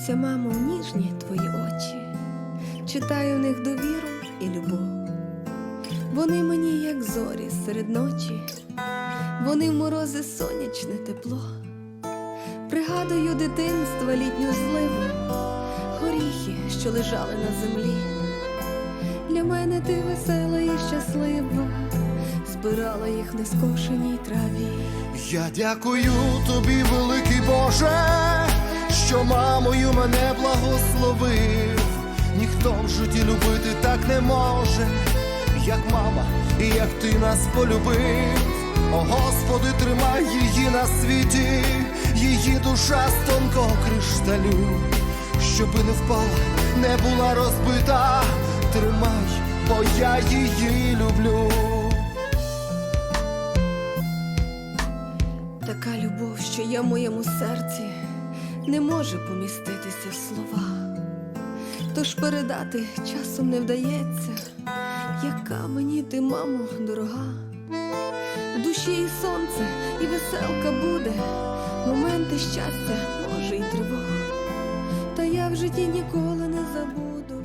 Дивлюся, мамо, ніжні твої очі, читаю в них довіру і любов. Вони мені, як зорі серед ночі, вони в морози сонячне тепло. Пригадую дитинства літню зливу, горіхи, що лежали на землі. Для мене ти весела і щаслива, збирала їх в нескошеній траві. Я дякую тобі, великий Боже, мамою мене благословив. Ніхто в житті любити так не може, як мама, і як ти нас полюбив. О Господи, тримай її на світі, її душа з тонкого кришталю, щоби не впала, не була розбита. Тримай, бо я її люблю. Така любов, що є в моєму серці, не може поміститися в слова. Тож передати часом не вдається, яка мені ти, мамо, дорога. В душі і сонце, і веселка буде, моменти щастя, може, й тривога. Та я в житті ніколи не забуду.